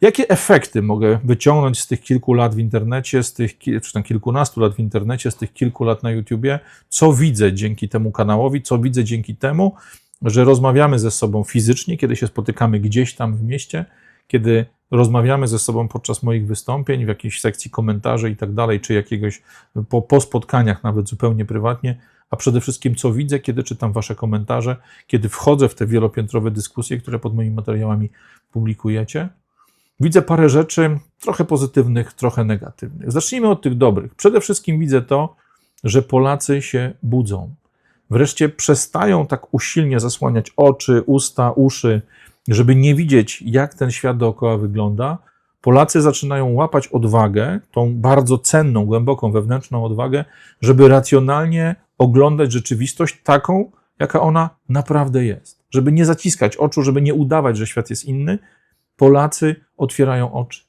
Jakie efekty mogę wyciągnąć z tych kilku lat w internecie, z tych, czy tam kilkunastu lat w internecie, z tych kilku lat na YouTubie? Co widzę dzięki temu kanałowi? Co widzę dzięki temu, że rozmawiamy ze sobą fizycznie, kiedy się spotykamy gdzieś tam w mieście, kiedy rozmawiamy ze sobą podczas moich wystąpień, w jakiejś sekcji komentarzy i tak dalej, czy jakiegoś po, po spotkaniach, nawet zupełnie prywatnie, a przede wszystkim co widzę, kiedy czytam Wasze komentarze, kiedy wchodzę w te wielopiętrowe dyskusje, które pod moimi materiałami publikujecie. Widzę parę rzeczy, trochę pozytywnych, trochę negatywnych. Zacznijmy od tych dobrych. Przede wszystkim widzę to, że Polacy się budzą. Wreszcie przestają tak usilnie zasłaniać oczy, usta, uszy, żeby nie widzieć, jak ten świat dookoła wygląda. Polacy zaczynają łapać odwagę, tą bardzo cenną, głęboką wewnętrzną odwagę, żeby racjonalnie oglądać rzeczywistość taką, jaka ona naprawdę jest. Żeby nie zaciskać oczu, żeby nie udawać, że świat jest inny, Polacy otwierają oczy.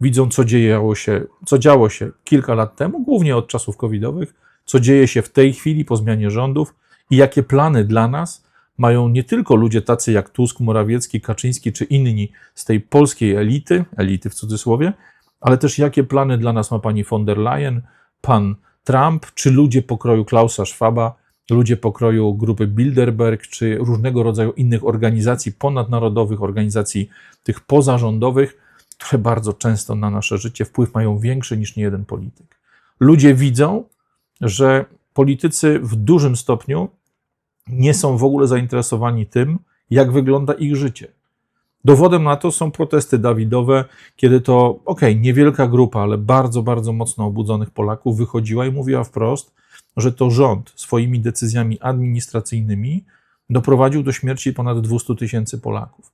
Widzą, co dziejało się, co działo się kilka lat temu, głównie od czasów covidowych, co dzieje się w tej chwili po zmianie rządów i jakie plany dla nas mają nie tylko ludzie tacy jak Tusk, Morawiecki, Kaczyński czy inni z tej polskiej elity, elity w cudzysłowie, ale też jakie plany dla nas ma pani von der Leyen, pan Trump, czy ludzie pokroju Klausa Schwaba, ludzie pokroju grupy Bilderberg, czy różnego rodzaju innych organizacji ponadnarodowych, organizacji tych pozarządowych, które bardzo często na nasze życie wpływ mają większy niż niejeden polityk. Ludzie widzą, że politycy w dużym stopniu nie są w ogóle zainteresowani tym, jak wygląda ich życie. Dowodem na to są protesty Dawidowe, kiedy to, okej, niewielka grupa, ale bardzo, bardzo mocno obudzonych Polaków wychodziła i mówiła wprost, że to rząd swoimi decyzjami administracyjnymi doprowadził do śmierci ponad 200 tysięcy Polaków.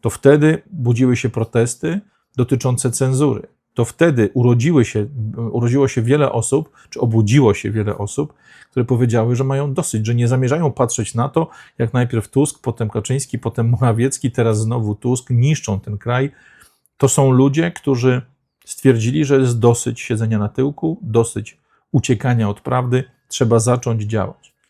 To wtedy budziły się protesty dotyczące cenzury. To wtedy urodziły się, urodziło się wiele osób, czy obudziło się wiele osób, które powiedziały, że mają dosyć, że nie zamierzają patrzeć na to, jak najpierw Tusk, potem Kaczyński, potem Morawiecki, teraz znowu Tusk niszczą ten kraj. To są ludzie, którzy stwierdzili, że jest dosyć siedzenia na tyłku, dosyć uciekania od prawdy, trzeba zacząć działać.